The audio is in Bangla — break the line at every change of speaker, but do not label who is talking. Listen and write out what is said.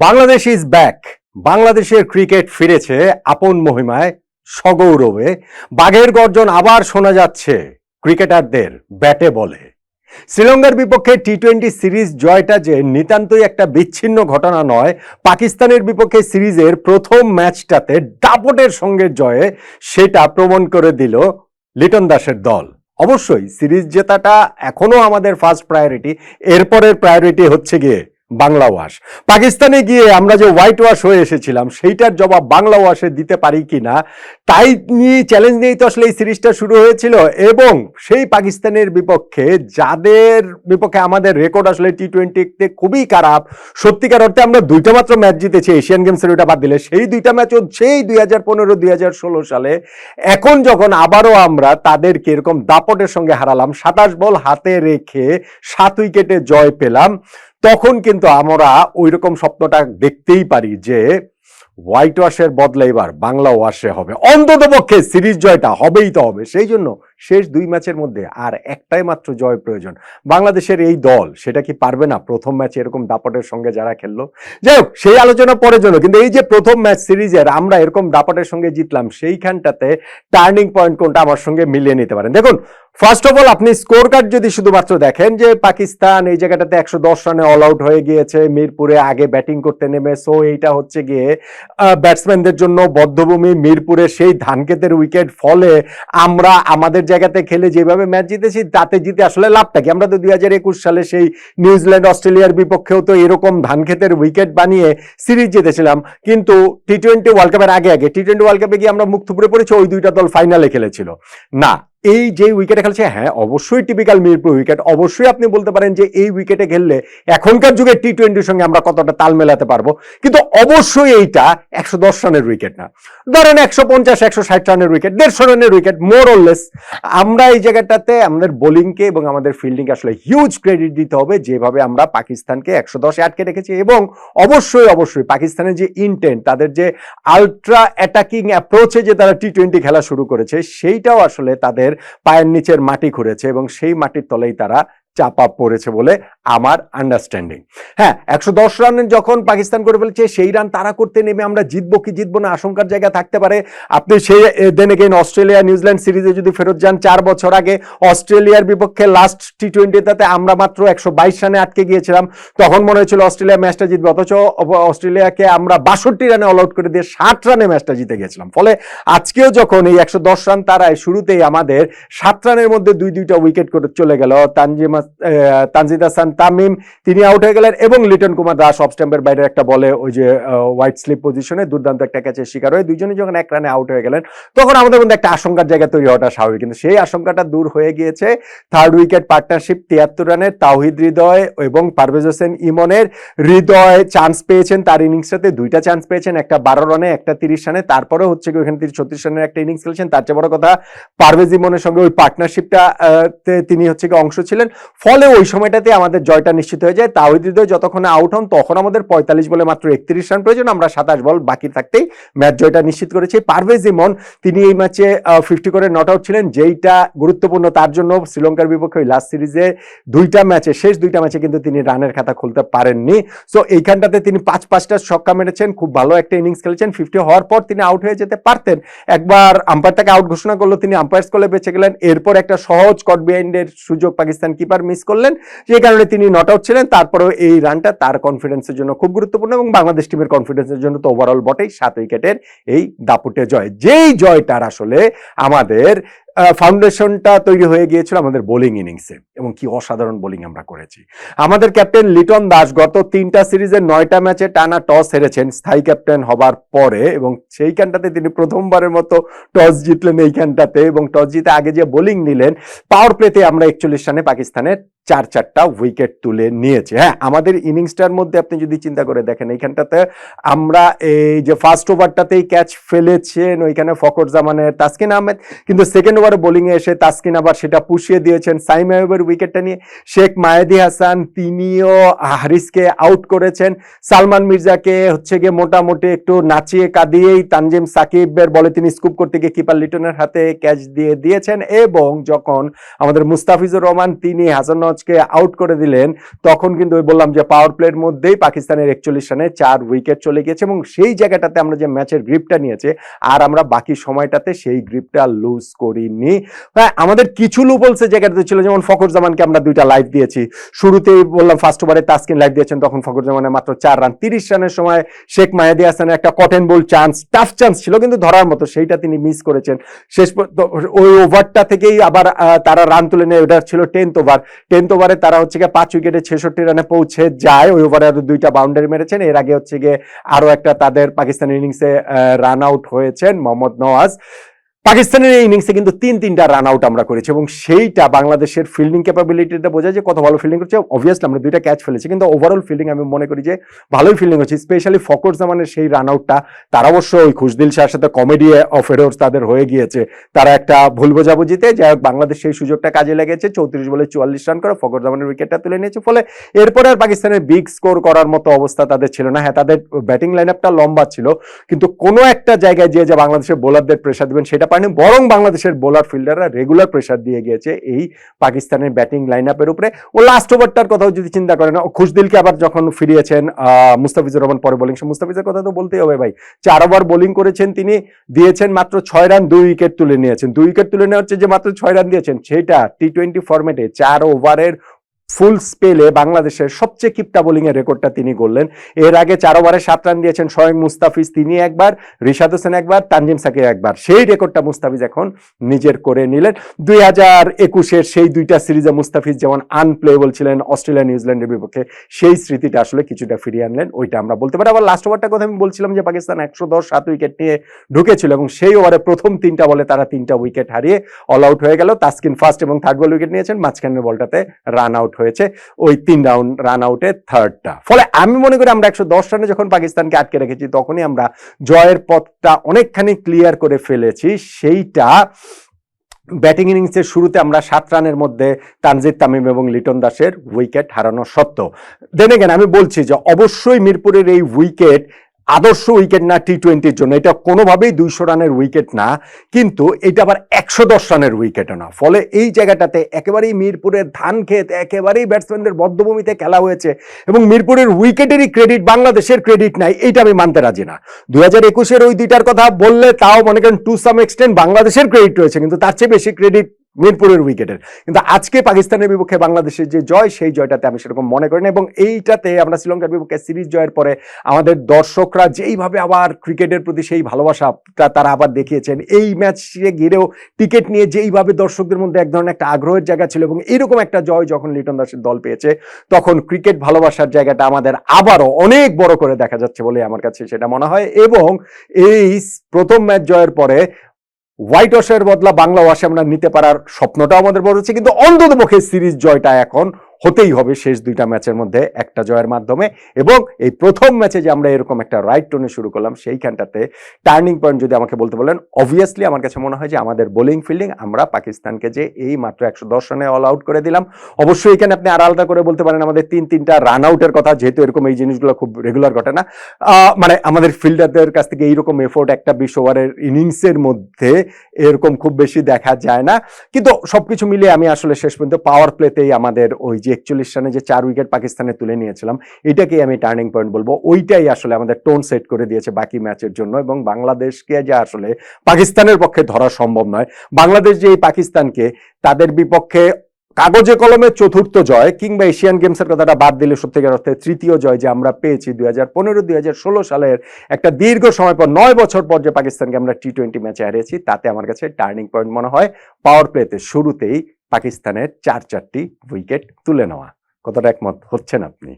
বাংলাদেশ ইজ ব্যাক বাংলাদেশের ক্রিকেট ফিরেছে আপন মহিমায় সগৌরবে। বাঘের গর্জন আবার শোনা যাচ্ছে ক্রিকেটারদের ব্যাটে বলে। শ্রীলঙ্কার বিপক্ষে টি টোয়েন্টি সিরিজ জয়টা যে নিতান্তই একটা বিচ্ছিন্ন ঘটনা নয়, পাকিস্তানের বিপক্ষে সিরিজের প্রথম ম্যাচটাতে দাপটের সঙ্গে জয়ে সেটা প্রমাণ করে দিল লিটন দাসের দল। অবশ্যই সিরিজ জেতাটা এখনও আমাদের ফার্স্ট প্রায়োরিটি এরপরের প্রায়োরিটি হচ্ছে গিয়ে বাংলা ওয়াশ। পাকিস্তানে গিয়ে আমরা যে হোয়াইট ওয়াশ হয়ে এসেছিলাম, সেইটার জবাব বাংলা ওয়াশে দিতে পারি কিনা, তাই নিয়ে চ্যালেঞ্জ নিয়েই তো আসলে এই সিরিজটা শুরু হয়েছিল। এবং সেই পাকিস্তানের বিপক্ষে যাদের বিপক্ষে আমাদের রেকর্ড আসলে টি টোয়েন্টিতে খুবই খারাপ, সত্যিকার অর্থে আমরা দুইটা মাত্র ম্যাচ জিতেছি এশিয়ান গেমসের ওইটা বাদ দিলে। সেই দুইটা ম্যাচও সেই দুই হাজার পনেরো, দুই হাজার ষোলো সালে। এখন যখন আবারও আমরা তাদেরকে এরকম দাপটের সঙ্গে হারালাম, সাতাশ বল হাতে রেখে সাত উইকেটে জয় পেলাম তখন কিন্তু আমরা ওই রকম স্বপ্নটা দেখতেই পারি যে হোয়াইট ওয়াশের বদলে এবার বাংলা ওয়াশে হবে। অন্তত পক্ষে সিরিজ জয়টা হবেই তো হবে। সেই জন্য শেষ দুই ম্যাচের মধ্যে আর একটাই মাত্র জয় প্রয়োজন। বাংলাদেশের এই দল, সেটা কি পারবে না? প্রথম ম্যাচে এরকম দাপটের সঙ্গে যারা খেললো। যাই হোক, সেই আলোচনা পরের জন্য, কিন্তু এই যে প্রথম ম্যাচ সিরিজের আমরা এরকম দাপটের সঙ্গে জিতলাম, সেইখানটাতে টার্নিং পয়েন্ট কোনটা আমার সঙ্গে মিলিয়ে নিতে পারেন। দেখুন ফার্স্ট অফ অল আপনি স্কোর কার্ড যদি শুধুমাত্র দেখেন যে পাকিস্তান এই জায়গাটাতে একশো দশ রানে অল আউট হয়ে গিয়েছে, মিরপুরে আগে ব্যাটিং করতে নেমে সো এইটা হচ্ছে গিয়ে ব্যাটসম্যানদের জন্য বদ্ধভূমি, মিরপুরে সেই ধানক্ষেতের উইকেট ফলে আমরা, আমাদের জায়গাতে খেলে যেভাবে ম্যাচ জিতেছি, তাতে জিতে আসলে লাভটা কি? আমরা তো দুই হাজার একুশ সালে সেই নিউজিল্যান্ড অস্ট্রেলিয়ার বিপক্ষেও তো এরকম ধান ধানক্ষেতের উইকেট বানিয়ে সিরিজ জিতেছিলাম। কিন্তু টি টোয়েন্টি ওয়ার্ল্ড কাপের আগে আগে টি টোয়েন্টি ওয়ার্ল্ড কাপে গিয়ে আমরা মুখ থুপড়ে পড়েছি, ওই দুইটা দল ফাইনালে খেলেছিল। না এই যে উইকেটে খেলছে হ্যাঁ অবশ্যই টিপিক্যাল মিরপুর উইকেট অবশ্যই আপনি বলতে পারেন যে এই উইকেটে খেললে এখনকার যুগে টি টোয়েন্টির সঙ্গে আমরা কতটা তাল মেলাতে পারব। কিন্তু অবশ্যই এইটা একশো দশ রানের উইকেট না। ধরেন একশো পঞ্চাশ, একশো ষাট রানের উইকেট দেড়শো রানের উইকেট মোর অরলেস আমরা এই জায়গাটাতে আমাদের বোলিংকে এবং আমাদের ফিল্ডিংকে আসলে হিউজ ক্রেডিট দিতে হবে, যেভাবে আমরা পাকিস্তানকে একশো দশে আটকে রেখেছি। এবং অবশ্যই অবশ্যই পাকিস্তানের যে ইনটেন্ট তাদের যে আলট্রা অ্যাটাকিং অ্যাপ্রোচে যে তারা টি টোয়েন্টি খেলা শুরু করেছে, সেইটাও আসলে তাদের পায়ের নিচের মাটি খুঁড়েছে এবং সেই মাটির তলেই তারা চাপা পড়েছে বলে আমার আন্ডারস্ট্যান্ডিং হ্যাঁ একশো দশ রানের যখন পাকিস্তান করে ফেলেছে, সেই রান তারা করতে নেমে আমরা জিতবো কি জিতবো না আশঙ্কার জায়গা থাকতে পারে। আপনি সেই দেন এগেইন অস্ট্রেলিয়া নিউজিল্যান্ড সিরিজে যদি ফেরত যান, চার বছর আগে অস্ট্রেলিয়ার বিপক্ষে লাস্ট টি টোয়েন্টিতে আমরা মাত্র একশো বাইশ রানে আটকে গিয়েছিলাম। তখন মনে হয়েছিল অস্ট্রেলিয়া ম্যাচটা জিতবে, অথচ অস্ট্রেলিয়াকে আমরা বাষট্টি রানে অল আউট করে দিয়ে ষাট রানে ম্যাচটা জিতে গেছিলাম। ফলে আজকেও যখন এই একশো দশ রান তারায় শুরুতেই আমাদের সাত রানের মধ্যে দুই দুইটা উইকেট করে চলে গেল। তানজিমা তানজিদ হাসান তামিম, তিনি আউট হয়ে গেলেন এবং লিটন কুমার দাস অফ স্ট্যাম্পের বাইরে একটা বলে ওই যে হোয়াইট স্লিপ পজিশনে দুর্দান্ত একটা ক্যাচের শিকার হয়ে দুইজনই যখন এক রানে আউট হয়ে গেলেন, তখন আমাদের মধ্যে একটা আশঙ্কার জায়গা তৈরি হওয়াটা স্বাভাবিক। কিন্তু সেই আশঙ্কাটা দূর হয়ে গিয়েছে থার্ড উইকেট পার্টনারশিপ তিয়াত্তর রানের তাওহিদ হৃদয় এবং পারভেজ হোসেন ইমনের হৃদয় চান্স পেয়েছেন তার ইনিংসটাতে দুইটা চান্স পেয়েছেন, একটা বারো রানে একটা তিরিশ রানে তারপরে হচ্ছে কি ওখানে তিনি ছত্রিশ রানের একটা ইনিংস খেলেছেন। তার চেয়ে বড় কথা পারভেজ ইমনের সঙ্গে ওই পার্টনারশিপটা তিনি হচ্ছে কি অংশ ছিলেন। ফলে ওই সময়টাতে আমাদের জয়টা নিশ্চিত হয়ে যায়। তাওহিদ হৃদয় যতক্ষণে আউট হন, তখন আমাদের পঁয়তাল্লিশ বলে মাত্র একত্রিশ রান প্রয়োজন। আমরা সাতাশ বল বাকি থাকতেই ম্যাচ জয়টা নিশ্চিত করেছি। পারভেজ ইমন, তিনি এই ম্যাচে ফিফটি করে নট আউট ছিলেন। যেইটা গুরুত্বপূর্ণ তার জন্য শ্রীলঙ্কার বিপক্ষে ওই লাস্ট সিরিজে দুইটা ম্যাচে শেষ দুইটা ম্যাচে কিন্তু তিনি রানের খাতা খুলতে পারেননি। সো এইখানটাতে তিনি পাঁচ পাঁচটা ছক্কা মেরেছেন। খুব ভালো একটা ইনিংস খেলেছেন। ফিফটি হওয়ার পর তিনি আউট হয়ে যেতে পারতেন। একবার আম্পায়ার তাকে আউট ঘোষণা করল, তিনি আম্পায়ার্স করলে বেঁচে গেলেন। এরপর একটা সহজ কট বিহাইন্ডের সুযোগ পাকিস্তান কিপার মিস করলেন। যে কারণে তিনি নট আউট ছিলেন। তারপরেও এই রানটা তার কনফিডেন্সের জন্য খুব গুরুত্বপূর্ণ এবং বাংলাদেশ টিমের কনফিডেন্সের জন্য তো ওভারঅল বটেই সাত উইকেটের এই দাপুটে জয়। যেই জয়টার আসলে আমাদের ফাউন্ডেশনটা তৈরি হয়ে গিয়েছিল আমাদের বোলিং ইনিংসে এবং কি অসাধারণ বোলিং আমরা করেছি। আমাদের ক্যাপ্টেন লিটন দাস গত তিনটা সিরিজের নয়টা ম্যাচে টানা টস হেরেছেন, স্থায়ী ক্যাপ্টেন হবার পরে, এবং সেইখানটাতে তিনি প্রথমবারের মতো টস জিতলেন এইখানটাতে, এবং টস জিতে আগে যে বোলিং নিলেন পাওয়ার প্লেতে আমরা একচল্লিশ রানে পাকিস্তানের চার চারটা উইকেট তুলে নিয়েছে। হ্যাঁ আমাদের ইনিংসটার মধ্যে আপনি যদি চিন্তা করে দেখেন, এইখানটাতে আমরা এই যে ফার্স্ট ওভারটাতেই ক্যাচ ফেলেছেন, ওইখানে ফকর জামানের তাসকিন আহমেদ, কিন্তু সেকেন্ড ওভারে বোলিংয়ে এসে তাসকিন আবার সেটা পুষিয়ে দিয়েছেন সাইম আয়ুবের উইকেটটা নিয়ে। শেখ মাহেদি হাসান, তিনিও হারিসকে আউট করেছেন। সালমান মির্জাকে হচ্ছে গিয়ে মোটামুটি একটু নাচিয়ে কাঁদিয়েই তানজিম সাকিবের বলে তিনি স্কুপ করতে গিয়ে কিপার লিটনের হাতে ক্যাচ দিয়ে দিয়েছেন। এবং যখন আমাদের মুস্তাফিজুর রহমান, তিনি হাসান নওয়াজকে আউট করে দিলেন, তখন কিন্তু ওই বললাম যে পাওয়ার প্লের মধ্যেই পাকিস্তানের একচল্লিশ রানে চার উইকেট চলে গিয়েছে এবং সেই জায়গাটাতে আমরা যে ম্যাচের গ্রিপটা নিয়েছে, আর আমরা বাকি সময়টাতে সেই গ্রিপটা লুজ করিনি। হ্যাঁ আমাদের কিছু লুপলসে জায়গাটাতে ছিল, যেমন ফখর জামানকে আমরা দুইটা লাইভ দিয়েছি। শুরুতেই বললাম ফার্স্ট ওভারে তাসকিন লাইভ দিয়েছেন, তখন ফখর জামানের মাত্র চার রান তিরিশ রানের সময় শেখ মায়াদি হাসানের একটা কটেন বল চান্স টাফ চান্স ছিল, কিন্তু ধরার মতো সেইটা তিনি মিস করেছেন। শেষ ওই ওভারটা থেকেই আবার তারা রান তুলে নেয় ওটা ছিল টেন্থ ওভার টেন্থ ওভারে তারা হচ্ছে গিয়ে পাঁচ উইকেটে ছেষট্টি রানে পৌঁছে যায়। ওই ওভারে আরও দুইটা বাউন্ডারি মেরেছেন। এর আগে হচ্ছে গিয়ে আরও একটা তাদের পাকিস্তান ইনিংসে রান আউট হয়েছেন মোহাম্মদ নওয়াজ। পাকিস্তানের এই ইনিংসে কিন্তু তিন তিনটা রান আউট আমরা করেছি এবং সেইটা বাংলাদেশের ফিল্ডিং ক্যাপাবিলিটিটা বোঝায় যে কত ভালো ফিল্ডিং করছে। অবভিয়াসলি আমরা দুইটা ক্যাচ ফেলেছি, কিন্তু ওভারঅল ফিল্ডিং আমি মনে করি যে ভালোই ফিল্ডিং হচ্ছে স্পেশালি ফকর জামানের সেই রান আউটটা তারা অবশ্য ওই খুশদিল শাহর সাথে কমেডি অফ এরোর্স তাদের হয়ে গিয়েছে। তারা একটা ভুল বোঝাবুঝিতে যাই হোক বাংলাদেশ সেই সুযোগটা কাজে লেগেছে, চৌত্রিশ বলে চুয়াল্লিশ রান করে ফকর জামানের উইকেটটা তুলে নিয়েছে। ফলে এরপরে আর পাকিস্তানের বিগ স্কোর করার মতো অবস্থা তাদের ছিল না। হ্যাঁ তাদের ব্যাটিং লাইন আপটা লম্বা ছিল, কিন্তু কোনো একটা জায়গায় যে যে বাংলাদেশের বোলারদের প্রেশার দেবেন, সেটা পারেনি, বরং বাংলাদেশের বোলার ফিল্ডাররা রেগুলার প্রেশার দিয়ে গিয়েছে এই পাকিস্তানের ব্যাটিং লাইন আপের উপরে। ও লাস্ট ওভারটার কথাও যদি চিন্তা করেন খুশদিলকে আবার যখন ফিরিয়েছেন মুস্তাফিজুর রহমান, পরে বোলিং মুস্তাফিজের কথা তো বলতেই হবে ভাই। চার ওভার বোলিং করেছেন তিনি, দিয়েছেন মাত্র ছয় রান দুই উইকেট তুলে নিয়েছেন। দুই উইকেট তুলে নেওয়া হচ্ছে যে মাত্র ছয় রান দিয়েছেন, সেটা টি টোয়েন্টি ফরম্যাটে চার ওভারের ফুল স্পেলে বাংলাদেশের সবচেয়ে কিপটা বোলিং এর রেকর্ডটা তিনি করলেন এর আগে চার ওভারে সাত রান দিয়েছেন স্বয়ং মুস্তাফিজ, তিনি একবার, রিশাদ হোসেন একবার, তানজিম সাকিব একবার। সেই রেকর্ডটা মুস্তাফিজ এখন নিজের করে নিলেন। দুই হাজার একুশের সেই দুইটা সিরিজে মুস্তাফিজ যেমন আনপ্লেয়েবল ছিলেন অস্ট্রেলিয়া নিউজিল্যান্ডের বিপক্ষে, সেই স্মৃতিটা আসলে কিছুটা ফিরিয়ে আনলেন, ওইটা আমরা বলতে পারি। আবার লাস্ট ওভারটা কথা আমি বলছিলাম যে পাকিস্তান একশো দশ, সাত উইকেট নিয়ে ঢুকেছিল এবং সেই ওভারে প্রথম তিনটা বলে তারা তিনটা উইকেট হারিয়ে অল আউট হয়ে গেল। তাসকিন ফার্স্ট এবং থার্ড বল উইকেট নিয়েছেন, মাঝখানের বলটাতে রান আউট হয়েছে ওই তিন রাউন্ড রান আউটে থার্ডটা ফলে আমি মনে করি আমরা একশো দশ রানে যখন পাকিস্তানকে আটকে রেখেছি, তখনই আমরা জয়ের পথটা অনেকখানি ক্লিয়ার করে ফেলেছি। সেইটা ব্যাটিং ইনিংসের শুরুতে আমরা সাত রানের মধ্যে তানজিদ তামিম এবং লিটন দাসের উইকেট হারানো সত্ত্বেও। দেন এগেন আমি বলছি যে অবশ্যই মিরপুরের এই উইকেট আদর্শ উইকেট না টি টোয়েন্টির জন্য, এটা কোনোভাবেই দুইশো রানের উইকেট না, কিন্তু এটা আবার একশো দশ রানের উইকেটও না। ফলে এই জায়গাটাতে একেবারেই মিরপুরের ধান ক্ষেত, একেবারেই ব্যাটসম্যানদের বদ্ধভূমিতে খেলা হয়েছে এবং মিরপুরের উইকেটেরই ক্রেডিট বাংলাদেশের ক্রেডিট নাই, এইটা আমি মানতে রাজি না। দু হাজার একুশের ওই দুইটার কথা বললে তাও মনে করেন টু সাম এক্সটেন্ট বাংলাদেশের ক্রেডিট রয়েছে, কিন্তু তার চেয়ে বেশি ক্রেডিট মিরপুরের উইকেটের কিন্তু আজকে পাকিস্তানের বিপক্ষে বাংলাদেশের যে জয়, সেই জয়টাতে আমি সেরকম মনে করি না এবং এইটাতে আমরা শ্রীলঙ্কার বিপক্ষে সিরিজ জয়ের পরে আমাদের দর্শকরা যেইভাবে আবার ক্রিকেটের প্রতি সেই ভালোবাসাটা তারা আবার দেখিয়েছেন। এই ম্যাচে ঘিরেও টিকিট নিয়ে যেইভাবে দর্শকদের মধ্যে এক ধরনের একটা আগ্রহের জায়গা ছিল এবং এরকম একটা জয় যখন লিটন দাসের দল পেয়েছে, তখন ক্রিকেট ভালোবাসার জায়গাটা আমাদের আবারও অনেক বড় করে দেখা যাচ্ছে বলে আমার কাছে সেটা মনে হয় এবং এই প্রথম ম্যাচ জয়ের পরে হোয়াইট ওয়াশের বদলা বাংলা ওয়াশে আমরা নিতে পারার স্বপ্নটাও আমাদের বড় হচ্ছে কিন্তু অন্তত পক্ষে সিরিজ জয়টা এখন হতেই হবে শেষ দুইটা ম্যাচের মধ্যে একটা জয়ের মাধ্যমে। এবং এই প্রথম ম্যাচে যে আমরা এরকম একটা রাইট টোনে শুরু করলাম, সেইখানটাতে টার্নিং পয়েন্ট যদি আমাকে বলতে বলেন অবভিয়াসলি আমার কাছে মনে হয় যে আমাদের বোলিং ফিল্ডিং আমরা পাকিস্তানকে যে এই মাত্র একশো দশ রানে অল আউট করে দিলাম। অবশ্যই এখানে আপনি আর আলাদা করে বলতে পারেন আমাদের তিন তিনটা রান আউটের কথা, যেহেতু এরকম এই জিনিসগুলো খুব রেগুলার ঘটে না। মানে আমাদের ফিল্ডারদের কাছ থেকে এইরকম এফোর্ট একটা বিশ ওভারের ইনিংসের মধ্যে এরকম খুব বেশি দেখা যায় না। কিন্তু সবকিছু মিলিয়ে আমি আসলে শেষ পর্যন্ত পাওয়ার প্লেতেই আমাদের ওই যে একচল্লিশ রানে যে চার উইকেট পাকিস্তানে তুলে নিয়েছিলাম, এটাকেই আমি টার্নিং পয়েন্ট বলব। ওইটাই আসলে আমাদের টোন সেট করে দিয়েছে বাকি ম্যাচের জন্য এবং বাংলাদেশকে যে আসলে পাকিস্তানের পক্ষে ধরা সম্ভব নয়। বাংলাদেশ যে এই পাকিস্তানকে, তাদের বিপক্ষে কাগজে কলমে চতুর্থ জয় কিংবা এশিয়ান গেমসের কথাটা বাদ দিলে সত্যিকার অর্থে তৃতীয় জয় যে আমরা পেয়েছি দুই হাজার পনেরো, দুই হাজার ষোলো সালের একটা দীর্ঘ সময় পর, নয় বছর পর যে পাকিস্তানকে আমরা টি টোয়েন্টি ম্যাচে হারিয়েছি, তাতে আমার কাছে টার্নিং পয়েন্ট মনে হয়। পাওয়ার প্লেতে শুরুতেই পাকিস্তানের চার চারটি উইকেট তুলে নেওয়া। কতটা একমত হচ্ছেন আপনি?